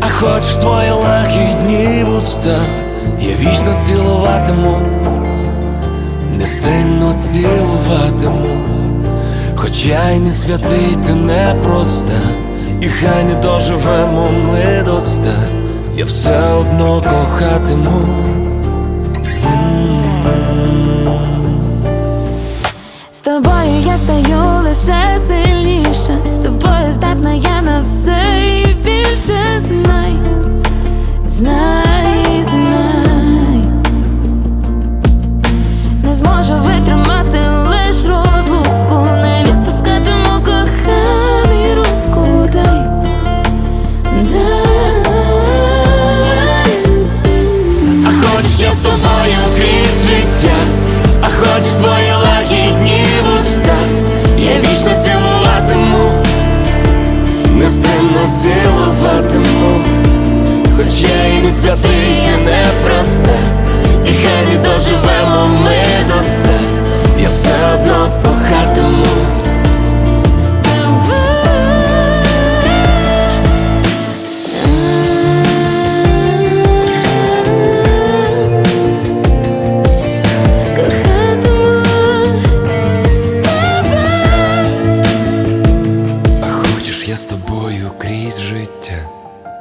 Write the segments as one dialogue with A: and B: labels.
A: а хочеш твої лагідні вуста, я вічно цілуватиму, нестримно цілуватиму, хоч я й не святий, ти не проста, і хай не доживемо ми до ста, я все одно кохатиму.
B: З тобою я стаю лише сильніше, з тобою здатна я на все
A: святий, і не і хай не доживемо ми до ста, я все одно кохатиму. А хочеш я з тобою крізь життя,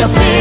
A: хоч я